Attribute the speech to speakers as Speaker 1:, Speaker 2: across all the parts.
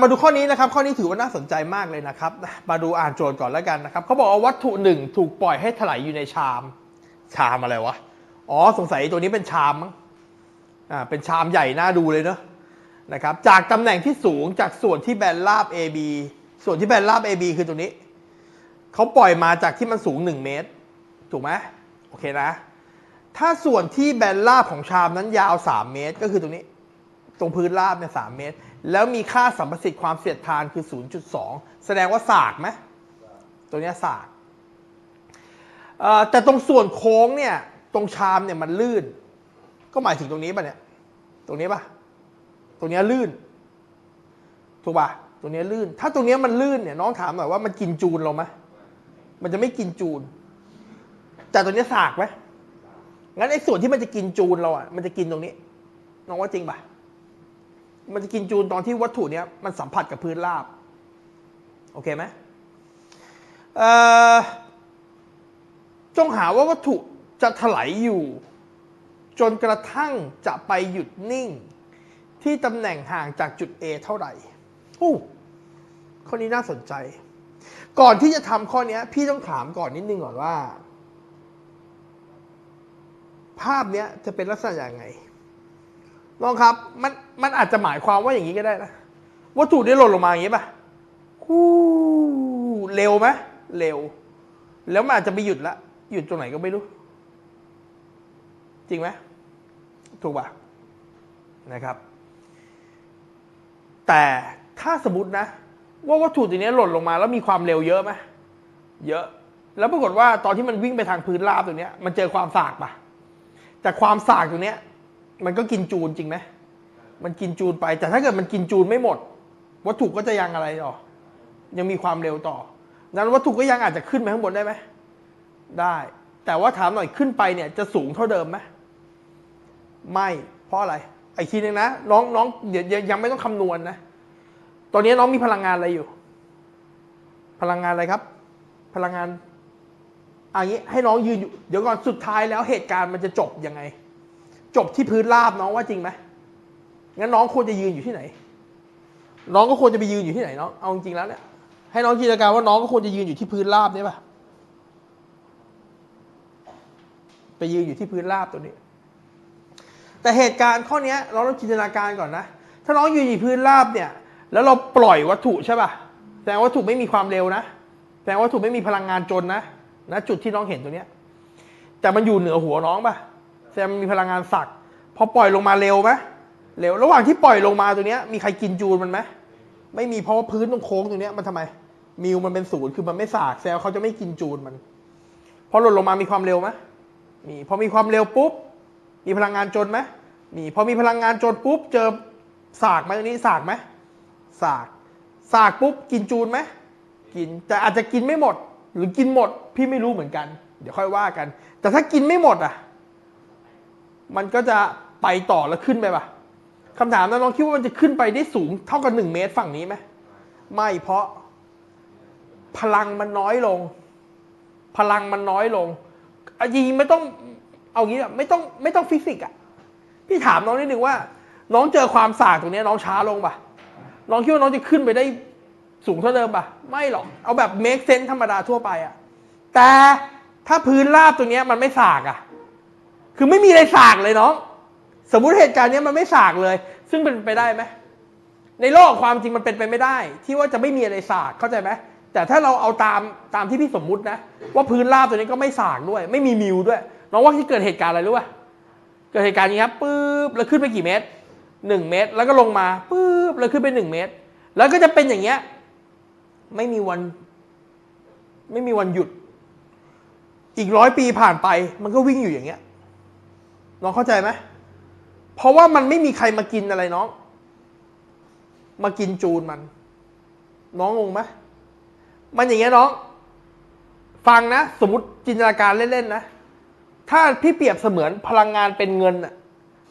Speaker 1: มาดูข้อนี้นะครับ ข้อนี้ถือว่าน่าสนใจมากเลยนะครับ มาดูอ่านโจทย์ก่อนแล้วกันนะครับเขาบอกว่าวัตถุหนึ่งถูกปล่อยให้ถลายอยู่ในชาม ชามอะไรวะ อ๋อ สงสัยตัวนี้เป็นชามมั้ง อ่า เป็นชามใหญ่น่าดูเลยเนอะนะครับ จากตำแหน่งที่สูงจากส่วนที่แบนราบ AB ส่วนที่แบนราบ AB คือตรงนี้ เขาปล่อยมาจากที่มันสูง 1 เมตร ถูกไหมโอเคนะ ถ้าส่วนที่แบนราบของชามนั้นยาว 3 เมตร ก็คือตรงนี้ ตรงพื้นราบเนี่ยสเมตร แล้วมีค่าสัมประสิทธิ์ความเสียดทานคือ 0.2 แสดงว่าสากไหมตัวนี้สากแต่ตรงส่วนโค้งเนี่ยตรงชามเนี่ยมันลื่น ก็หมายถึงตรงนี้ป่ะเนี่ย ตรงนี้ป่ะ ตรงนี้ลื่น ถูกป่ะ ตรงนี้ลื่น ถ้าตรงนี้มันลื่นเนี่ยน้องถามหน่อยว่ามันกินจูนเราไหมมันจะไม่กินจูน แต่ตัวนี้สากไหมงั้นไอ้ส่วนที่มันจะกินจูนเราอะ มันจะกินตรงนี้ น้องว่าจริงป่ะ มันจะกินจูนตอนที่วัตถุเนี้ยมันสัมผัสกับพื้นราบ โอเคไหมเออจงหาว่าวัตถุจะถลายอยู่ จนกระทั่งจะไปหยุดนิ่ง ที่ตำแหน่งห่างจากจุด A เท่าไหร่อู้ข้อนี้น่าสนใจ ก่อนที่จะทำข้อนี้พี่ต้องถามก่อนนิดนึงก่อนว่า ภาพเนี้ยจะเป็นลักษณะอย่างไง น้องครับมันมันอาจจะหมายความว่าอย่างนี้ก็ได้นะวัตถุนี้หล่นลงมาอย่างนี้ป่ะคู้เร็วไหมเร็ว แล้วมันอาจจะไปหยุดละหยุดตรงไหนก็ไม่รู้ จริงไหมถูกป่ะนะครับ แต่ถ้าสมมตินะ ว่าวัตถุตัวนี้หล่นลงมาแล้วมีความเร็วเยอะไหมเยอะ แล้วปรากฏว่าตอนที่มันวิ่งไปทางพื้นราบตัวนี้มันเจอความสากป่ะแต่ความสากตัวนี้ มันก็กินจูนจริงไหมมันกินจูนไป แต่ถ้าเกิดมันกินจูนไม่หมด วัตถุก็จะยังอะไรต่อ ยังมีความเร็วต่อนั้นวัตถุก็ยังอาจจะขึ้นไปข้างบนได้ไหมได้ แต่ว่าถามหน่อยขึ้นไปเนี่ยจะสูงเท่าเดิมไหมไม่ เพราะอะไรไอ้ทีนึงนะน้องน้องเดี๋ยวยังไม่ต้องคำนวณนะตอนนี้น้องมีพลังงานอะไรอยู่ พลังงานอะไรครับ พลังงานอันนี้ให้น้องยืนอยู่ เดี๋ยวก่อนสุดท้ายแล้วเหตุการณ์มันจะจบยังไง จบที่พื้นราบน้องว่าจริงไหมงั้นน้องควรจะยืนอยู่ที่ไหน น้องก็ควรจะไปยืนอยู่ที่ไหนน้องเอาจริงแล้วเนี่ยให้น้องจินตนาการว่าน้องก็ควรจะยืนอยู่ที่พื้นราบนี่ป่ะไปยืนอยู่ที่พื้นราบตัวนี้ แต่เหตุการณ์ข้อนี้เราต้องจินตนาการก่อนนะ ถ้าน้องยืนอยู่พื้นราบเนี่ย แล้วเราปล่อยวัตถุใช่ป่ะแสดงว่าวัตถุไม่มีความเร็วนะแสดงว่าวัตถุไม่มีพลังงานจนนะนะจุดที่น้องเห็นตัวเนี้ยแต่มันอยู่เหนือหัวน้องป่ะ แสดงมันมีพลังงานสักพอปล่อยลงมาเร็วไหมเร็วระหว่างที่ปล่อยลงมาตัวเนี้ยมีใครกินจูนมันไหมไม่มีเพราะว่าพื้นตรงโค้งตรงเนี้ยมันทำไม มิวมันเป็นศูนย์คือมันไม่สากแซลเขาจะไม่กินจูนมันพอหล่นลงมามีความเร็วไหมมีพอมีความเร็วปุ๊บมีพลังงานจนไหมมีพอมีพลังงานจนปุ๊บเจอสากไหมตรงนี้สากไหมสากสากปุ๊บกินจูนไหมกินแต่อาจจะกินไม่หมด หรือกินหมด พี่ไม่รู้เหมือนกัน เดี๋ยวค่อยว่ากัน แต่ถ้ากินไม่หมดอะ มันก็จะไปต่อแล้วขึ้นไปปะคำถามนะน้องคิดว่ามันจะขึ้นไปได้สูงเท่ากับหนึ่งเมตรฝั่งนี้ไหมไม่เพราะพลังมันน้อยลง พลังมันน้อยลงอะจริงไม่ต้องเอางี้อะไม่ต้องไม่ต้องฟิสิกส์อะพี่ถามน้องนิดนึงว่า น้องเจอความสากตรงนี้น้องช้าลงปะน้องคิดว่าน้องจะขึ้นไปได้สูงเท่าเดิมปะไม่หรอกเอาแบบเมคเซนธรรมดาทั่วไปอะแต่ถ้าพื้นราบตรงนี้มันไม่สากอะ คือไม่มีอะไรสากเลยน้อง สมมุติเหตุการณ์นี้มันไม่สากเลย ซึ่งเป็นไปได้ไหมในโลกความจริงมันเป็นไปไม่ได้ ที่ว่าจะไม่มีอะไรสากเข้าใจไหมแต่ถ้าเราเอาตามตามที่พี่สมมุตินะ ว่าพื้นราบตัวนี้ก็ไม่สากด้วย ไม่มีมิวด้วย น้องว่าที่เกิดเหตุการณ์อะไรรู้ป่ะเกิดเหตุการณ์นี้ครับปุ๊บแล้วขึ้นไปกี่เมตรหนึ่งเมตร แล้วก็ลงมาปุ๊บแล้วขึ้นไปหนึ่งเมตร แล้วก็จะเป็นอย่างเงี้ยไม่มีวัน ไม่มีวันหยุด อีกร้อยปีผ่านไป มันก็วิ่งอยู่อย่างเงี้ย น้องเข้าใจไหมเพราะว่ามันไม่มีใครมากินอะไรน้อง มากินจูนมัน น้องงงไหมมันอย่างเงี้ยน้อง ฟังนะ สมมติจินตนาการเล่นๆนะ ถ้าพี่เปรียบเสมือนพลังงานเป็นเงินอะ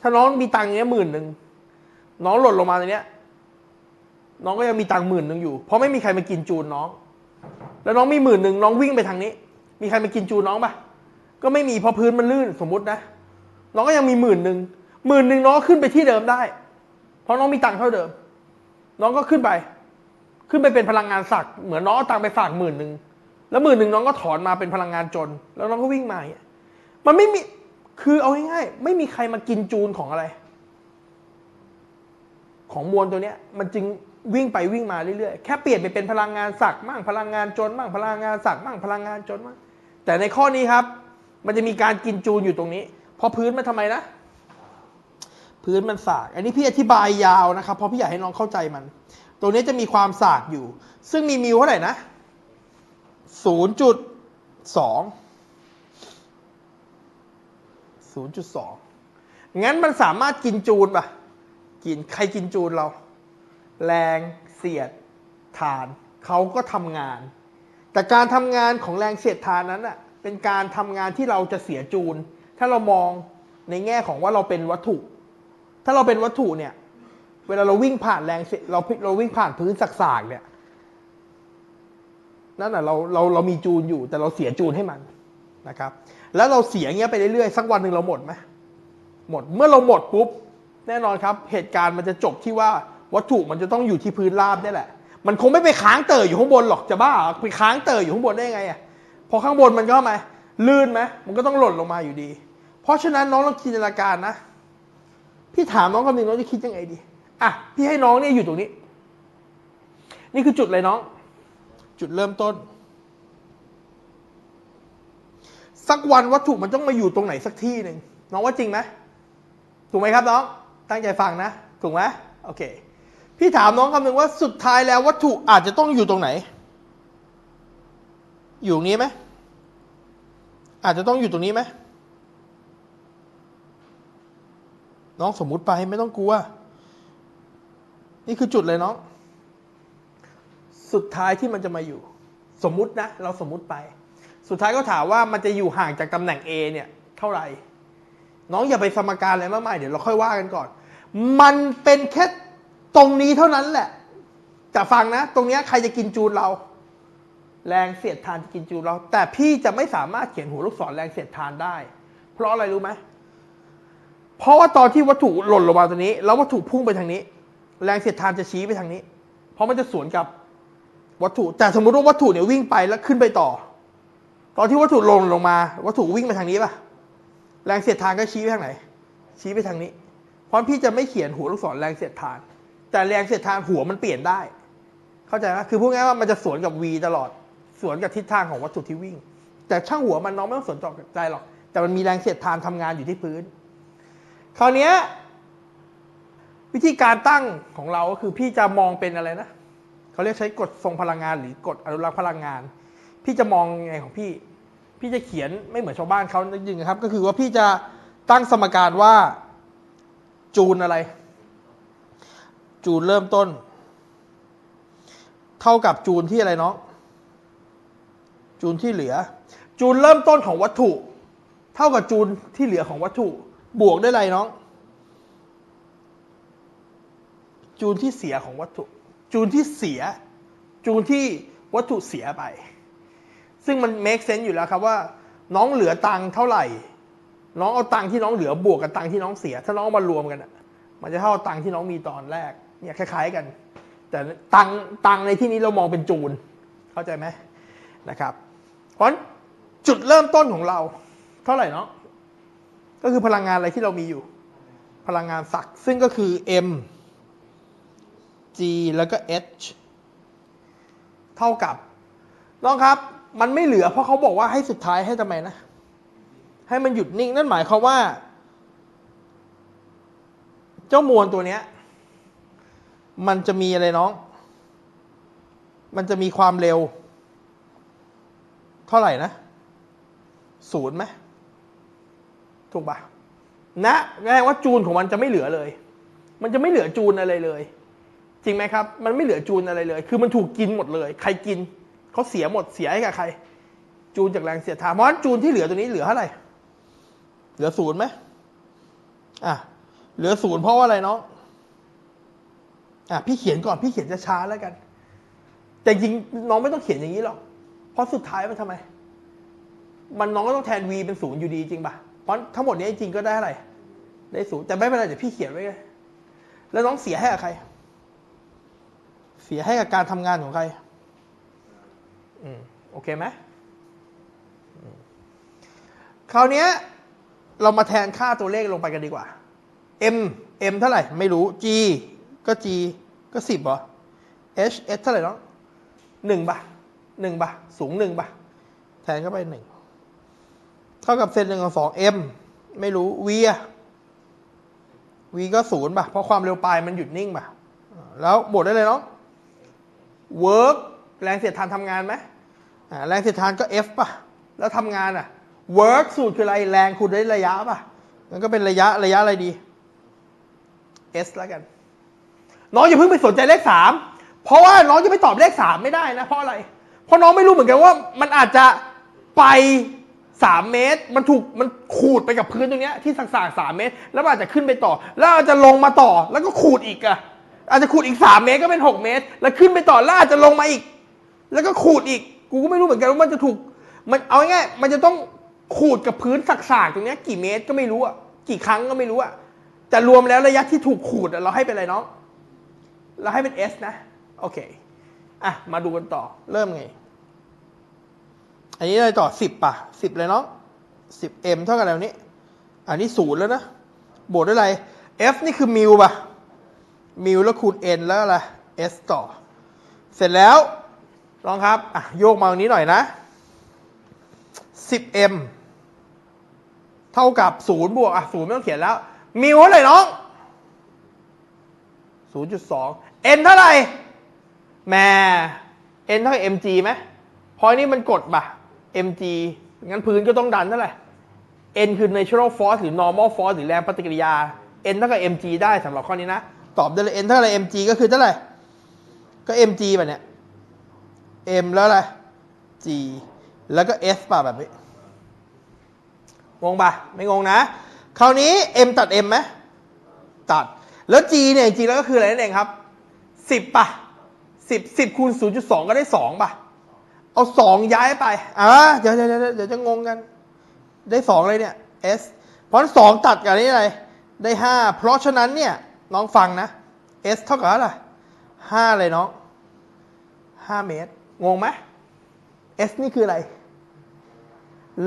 Speaker 1: ถ้าน้องมีตังค์เนี้ยหมื่นหนึ่งน้องหล่นลงมาตรงเนี้ย น้องก็ยังมีตังค์หมื่นหนึ่งอยู่ เพราะไม่มีใครมากินจูนน้อง แล้วน้องมีหมื่นหนึ่งน้องวิ่งไปทางนี้ มีใครมากินจูนน้องปะก็ไม่มีเพราะพื้นมันลื่นสมมตินะ น้องก็ยังมีหมื่นหนึ่งหมื่นหนึ่งน้องก็ขึ้นไปที่เดิมได้ เพราะน้องมีตังค์เท่าเดิม น้องก็ขึ้นไป ขึ้นไปเป็นพลังงานสักเหมือนน้องเอาตังค์ไปฝากหมื่นหนึ่งแล้วหมื่นหนึ่งน้องก็ถอนมาเป็นพลังงานจน แล้วน้องก็วิ่งมาอย่างเงี้ยมันไม่มีคือเอาง่ายๆไม่มีใครมากินจูนของอะไร ของมวลตัวเนี้ย มันจึงวิ่งไปวิ่งมาเรื่อยๆแค่เปลี่ยนไปเป็นพลังงานสักมั่งพลังงานจนมั่งพลังงานสักมั่งพลังงานจนมั่งแต่ในข้อนี้ครับ มันจะมีการกินจูนอยู่ตรงนี้ ราะพื้นมันทำไมนะ พื้นมันสาก อันนี้พี่อธิบายยาวนะครับ เพราะพี่อยากให้น้องเข้าใจมัน ตรงนี้จะมีความสากอยู่ ซึ่งมีมิวเท่าไหร่นะ0.2 0.2งั้นมันสามารถกินจูนป่ะ กินใครกินจูนเรา แรงเสียดทานเขาก็ทำงาน แต่การทำงานของแรงเสียดทานนั้นอะเป็นการทำงานที่เราจะเสียจูน ถ้าเรามองในแง่ของว่าเราเป็นวัตถุ ถ้าเราเป็นวัตถุเนี่ย เวลาเราวิ่งผ่านแรงเสียเราเราวิ่งผ่านพื้นสากๆเนี่ยนั่นน่ะเราเราเรามีจูนอยู่ แต่เราเสียจูนให้มันนะครับ แล้วเราเสียเงี้ยไปเรื่อยๆสักวันหนึ่งเราหมดไหมหมดเมื่อเราหมดปุ๊บแน่นอนครับ เหตุการณ์มันจะจบที่ว่าวัตถุมันจะต้องอยู่ที่พื้นราบนี่แหละ มันคงไม่ไปค้างเตออยู่ข้างบนหรอกจะบ้าหรอไปค้างเตออยู่ข้างบนได้ยังไงอะพอข้างบนมันก็มา ลื่นไหมมันก็ต้องหล่นลงมาอยู่ดี เพราะฉะนั้นน้องลองจินตนาการนะ พี่ถามน้องคำหนึ่งน้องจะคิดยังไงดี อะ พี่ให้น้องเนี่ยอยู่ตรงนี้ นี่คือจุดเลยน้อง จุดเริ่มต้น สักวันวัตถุมันต้องมาอยู่ตรงไหนสักที่หนึ่งน้องว่าจริงไหมถูกไหมครับน้อง ตั้งใจฟังนะ ถูกไหมโอเค พี่ถามน้องคำหนึ่งว่าสุดท้ายแล้ววัตถุอาจจะต้องอยู่ตรงไหน อยู่ตรงนี้ไหม อาจจะต้องอยู่ตรงนี้ไหมน้องสมมุติไปไม่ต้องกลัว นี่คือจุดเลยน้อง สุดท้ายที่มันจะมาอยู่ สมมุตินะ เราสมมุติไป สุดท้ายก็ถามว่ามันจะอยู่ห่างจากตำแหน่ง A เนี่ย เท่าไหร่ น้องอย่าไปสมการอะไรมากมายเดี๋ยวเราค่อยว่ากันก่อน มันเป็นแค่ตรงนี้เท่านั้นแหละแต่ฟังนะ ตรงนี้ใครจะกินจูนเรา แรงเสียดทานจะกินจูเรา แต่พี่จะไม่สามารถเขียนหัวลูกศรแรงเสียดทานได้ เพราะอะไรรู้ไหมเพราะว่าตอนที่วัตถุหล่นลงมาตรงนี้ แล้ววัตถุพุ่งไปทางนี้ แรงเสียดทานจะชี้ไปทางนี้ เพราะมันจะสวนกับวัตถุแต่สมมติว่าวัตถุเนี่ยวิ่งไปแล้วขึ้นไปต่อ ตอนที่วัตถุลงลงมา วัตถุวิ่งไปทางนี้ป่ะแรงเสียดทานก็ชี้ไปทางไหน ชี้ไปทางนี้ เพราะพี่จะไม่เขียนหัวลูกศรแรงเสียดทาน แต่แรงเสียดทานหัวมันเปลี่ยนได้ เข้าใจไหมคือพูดง่ายว่ามันจะสวนกับ v ตลอด สวนกับทิศทางของวัตถุที่วิ่ง แต่ช่างหัวมันน้องไม่ต้องสนใจหรอก แต่มันมีแรงเสียดทานทำงานอยู่ที่พื้น คราวนี้วิธีการตั้งของเราก็คือพี่จะมองเป็นอะไรนะเขาเรียกใช้กฎทรงพลังงานหรือกฎอนุรักษ์พลังงาน พี่จะมองยังไงของพี่ พี่จะเขียนไม่เหมือนชาวบ้านเขาจริงๆนะครับ ก็คือว่าพี่จะตั้งสมการว่าจูนอะไร จูนเริ่มต้น เท่ากับจูนที่อะไรน้อง จูนที่เหลือ จูนเริ่มต้นของวัตถุ เท่ากับจูนที่เหลือของวัตถุ บวกด้วยอะไรน้อง จูนที่เสียของวัตถุ จูนที่เสีย จูนที่วัตถุเสียไป ซึ่งมัน make sense อยู่แล้วครับว่า น้องเหลือตังค์เท่าไหร่ น้องเอาตังค์ที่น้องเหลือบวกกับตังค์ที่น้องเสีย ถ้าน้องมารวมกันอะมันจะเท่าตังค์ที่น้องมีตอนแรกเนี่ยคล้าย ๆกัน แต่ตังค์ตังค์ในที่นี้เรามองเป็นจูน เข้าใจไหมนะครับ ราะจุดเริ่มต้นของเรา เท่าไหร่เนาะก็คือพลังงานอะไรที่เรามีอยู่ พลังงานศักดิ์ซึ่งก็คือ m g แล้วก็ h เท่ากับน้องครับ มันไม่เหลือเพราะเขาบอกว่าให้สุดท้ายให้ทำไมนะ ให้มันหยุดนิ่งนั่นหมายความว่า เจ้ามวลตัวเนี้ย มันจะมีอะไรน้อง มันจะมีความเร็ว ท่าไหร่นะศูนย์ไหมถูกปะนะแปลว่าจูนของมันจะไม่เหลือเลย มันจะไม่เหลือจูนอะไรเลย จริงไหมครับ มันไม่เหลือจูนอะไรเลย คือมันถูกกินหมดเลย ใครกินเขาเสียหมดเสียให้กับใคร จูนจากแรงเสียดทานเพราะฉะนั้นจูนที่เหลือตัวนี้เหลือเท่าไหร่เหลือศูนย์ไหมอะเหลือศูนย์เพราะว่าอะไรน้องอะพี่เขียนก่อนพี่เขียนจะช้าแล้วกัน แต่จริงน้องไม่ต้องเขียนอย่างนี้หรอก เพราะสุดท้ายมันทำไม มันน้องก็ต้องแทน v เป็นศูนย์อยู่ดีจริงป่ะ เพราะทั้งหมดนี้จริงก็ได้อะไร ได้ศูนย์แต่ไม่เป็นไรเดี๋ยวพี่เขียนไว้ไงแล้วน้องเสียให้กับใคร เสียให้กับการทำงานของใคร อืมโอเคไหมคราวนี้เรามาแทนค่าตัวเลขลงไปกันดีกว่า m m เท่าไหร่ ไม่รู้ g ก็ g ก็สิบเหรอ h s เท่าไหร่น้องหนึ่งป่ะ หนึ่งป่ะ สูงหนึ่งป่ะ แทนเข้าไปหนึ่งเท่ากับเซนหนึ่งของสอง m ไม่รู้ v อะ v ก็ศูนย์ป่ะ เพราะความเร็วปลายมันหยุดนิ่งป่ะ แล้วบวกได้เลยเนาะ work แรงเสียดทานทำงานไหมแรงเสียดทานก็ F ป่ะ แล้วทำงานอะ work สูตรคืออะไร แรงคูณด้วยระยะป่ะ มันก็เป็นระยะระยะอะไรดี S แล้วกัน น้องอย่าเพิ่งไปสนใจเลขสามเพราะว่าน้องจะไปตอบเลขสามไม่ได้นะ เพราะอะไร เพราะน้องไม่รู้เหมือนกันว่ามันอาจจะไปสามเมตร มันถูกมันขูดไปกับพื้นตรงเนี้ยที่สักสากสามเมตร แล้วมันอาจจะขึ้นไปต่อ แล้วอาจจะลงมาต่อแล้วก็ขูดอีกอะอาจจะขูดอีกสามเมตรก็เป็นหกเมตร แล้วขึ้นไปต่อแล้วอาจจะลงมาอีก แล้วก็ขูดอีก กูก็ไม่รู้เหมือนกันว่ามันจะถูก มันเอาง่ายๆมันจะต้องขูดกับพื้นสักสากๆตรงเนี้ยกี่เมตรก็ไม่รู้อะกี่ครั้งก็ไม่รู้อะแต่รวมแล้วระยะที่ถูกขูดอะเราให้เป็นอะไรน้อง เราให้เป็น S นะ โอเค อะ มาดูกันต่อ เริ่มไง อันนี้เลยต่อสิบป่ะสิบเลยเนาะสิบ m เท่ากับอะไรวนี้ อันนี้ศูนย์แล้วนะ บวกด้วยอะไร f นี่คือมิลป่ะ มิลแล้วคูณ n แล้วอะไร s ต่อ เสร็จแล้ว ลองครับ อะ โยกมาตรงนี้หน่อยนะ 10m เอ็มเท่ากับศูนย์บวก อะศูนย์ไม่ต้องเขียนแล้ว มิลเท่าไหร่น้อง0.2 n เท่าไหร่ แม่ n เท่ากับ mg ไหมพอันนี้มันกดป่ะ mg งั้นพื้นก็ต้องดันเท่าไหร่ n คือ natural force หรือ normal force หรือแรงปฏิกิริยา n เท่ากับ mg ได้สำหรับข้อนี้นะ ตอบได้เลย n เท่าไหร่ mg ก็คือเท่าไหร่ ก็ mg แบบเนี้ย m แล้วอะไร g แล้วก็ s ป่ะแบบนี้ งงป่ะ ไม่งงนะ คราวนี้ m ตัด m ไหมตัด แล้ว g เนี่ยจริงแล้วก็คืออะไรนั่นเองครับ 10ป่ะ 10 10คูณ0.2ก็ได้2ป่ะ เอา2ย้ายไปอ่าเดี๋ยวเดี๋ยวเดี๋ยวเดี๋ยวจะงงกัน ได้2เลยเนี่ย s เพราะฉะนั้น2ตัดกับนี้อะไร ได้5เพราะฉะนั้นเนี่ยน้องฟังนะ s เท่ากับอะไร5เลยน้อง5เมตร งงไหม s นี่คืออะไร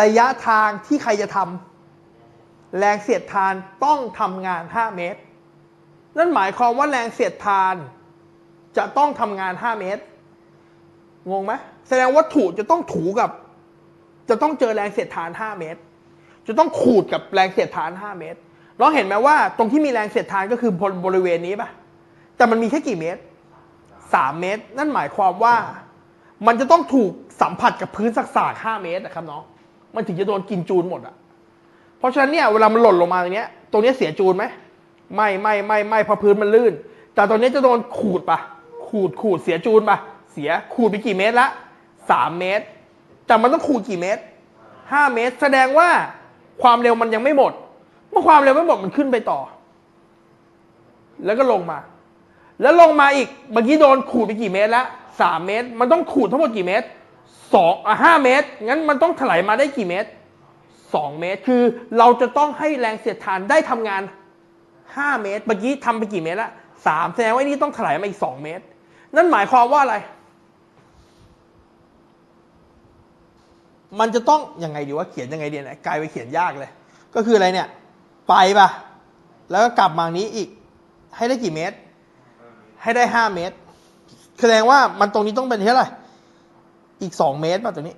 Speaker 1: ระยะทางที่ใครจะทำแรงเสียดทานต้องทำงาน 5 เมตร นั่นหมายความว่าแรงเสียดทาน จะต้องทำงาน5เมตร งงไหมแสดงวัตถุจะต้องถูกับ จะต้องเจอแรงเสียดทาน5เมตร จะต้องขูดกับแรงเสียดทาน5เมตร เราเห็นไหมว่า ตรงที่มีแรงเสียดทานก็คือบริเวณนี้ปะแต่มันมีแค่กี่เมตร3เมตร นั่นหมายความว่า มันจะต้องถูกสัมผัสกับพื้นสักสากๆ5เมตรนะครับน้อง มันถึงจะโดนกินจูนหมดอะเพราะฉะนั้นเนี่ยเวลามันหล่นลงมาตรงเนี้ยตรงนี้เสียจูนไหมไม่ไม่ไม่ไม่เพราะพื้นมันลื่น แต่ตอนนี้จะโดนขูดปะ ขูดขูดเสียจูนปะเสียขูดไปกี่เมตรละสามเมตร แต่มันต้องขูดกี่เมตรห้าเมตร แสดงว่าความเร็วมันยังไม่หมด เมื่อความเร็วไม่หมดมันขึ้นไปต่อ แล้วก็ลงมา แล้วลงมาอีกเมื่อกี้โดนขูดไปกี่เมตรละสามเมตร มันต้องขูดทั้งหมดกี่เมตรสองอะห้าเมตรงั้นมันต้องถลายมาได้กี่เมตรสองเมตร คือเราจะต้องให้แรงเสียดทานได้ทำงานห้าเมตร เมื่อกี้ทำไปกี่เมตรละสามแสดงว่านี่ต้องถลายมาอีกสองเมตร นั่นหมายความว่าอะไร มันจะต้องยังไงดีว่าเขียนยังไงดีเนี่ยกลายไปเขียนยากเลย ก็คืออะไรเนี่ย ไปปะแล้วก็กลับมานี้อีก ให้ได้กี่เมตร ให้ได้ห้าเมตร แสดงว่ามันตรงนี้ต้องเป็นเท่าไหร่อีกสองเมตรป่ะตัวนี้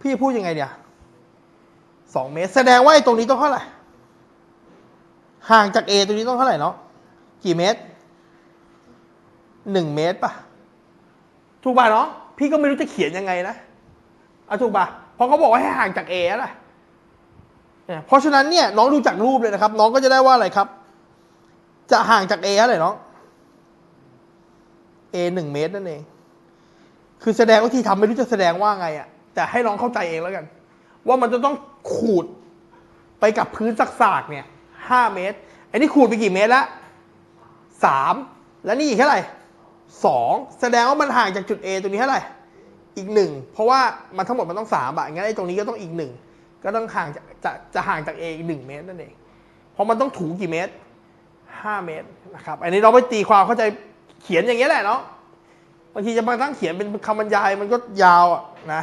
Speaker 1: พี่พูดยังไงเดียสองเมตร แสดงว่าไอ้ตรงนี้ต้องเท่าไหร่ห่างจาก A ตรงนี้ต้องเท่าไหร่เนาะกี่เมตร หนึ่งเมตรป่ะ ถูกป่ะเนาะพี่ก็ไม่รู้จะเขียนยังไงนะเอาถูกป่ะ เพราะเขาบอกว่าให้ห่างจาก A แล้วล่ะเพราะฉะนั้นเนี่ยน้องดูจากรูปเลยนะครับ น้องก็จะได้ว่าอะไรครับ จะห่างจากเท่าไรน้อง A หนึ่งเมตรนั่นเอง คือแสดงว่าที่ทำไม่รู้จะแสดงว่าไงอะแต่ให้น้องเข้าใจเองแล้วกัน ว่ามันจะต้องขูดไปกับพื้นสากๆเนี่ยห้าเมตร อันนี้ขูดไปกี่เมตรละสามแล้วนี่อีกเท่าไหร่ สองแสดงว่ามันห่างจากจุด A ตรงนี้เท่าไหร่ อีกหนึ่งเพราะว่ามันทั้งหมดมันต้องสามอะงั้นไอ้ตรงนี้ก็ต้องอีกหนึ่งก็ต้องห่างจากจะจะห่างจาก A อีกหนึ่งเมตรนั่นเอง เพราะมันต้องถูกี่เมตรห้าเมตรนะครับ อันนี้เราไปตีความเข้าใจเขียนอย่างเงี้ยแหละเนาะ บางทีจะมาตั้งเขียนเป็นคำบรรยายมันก็ยาวอะนะ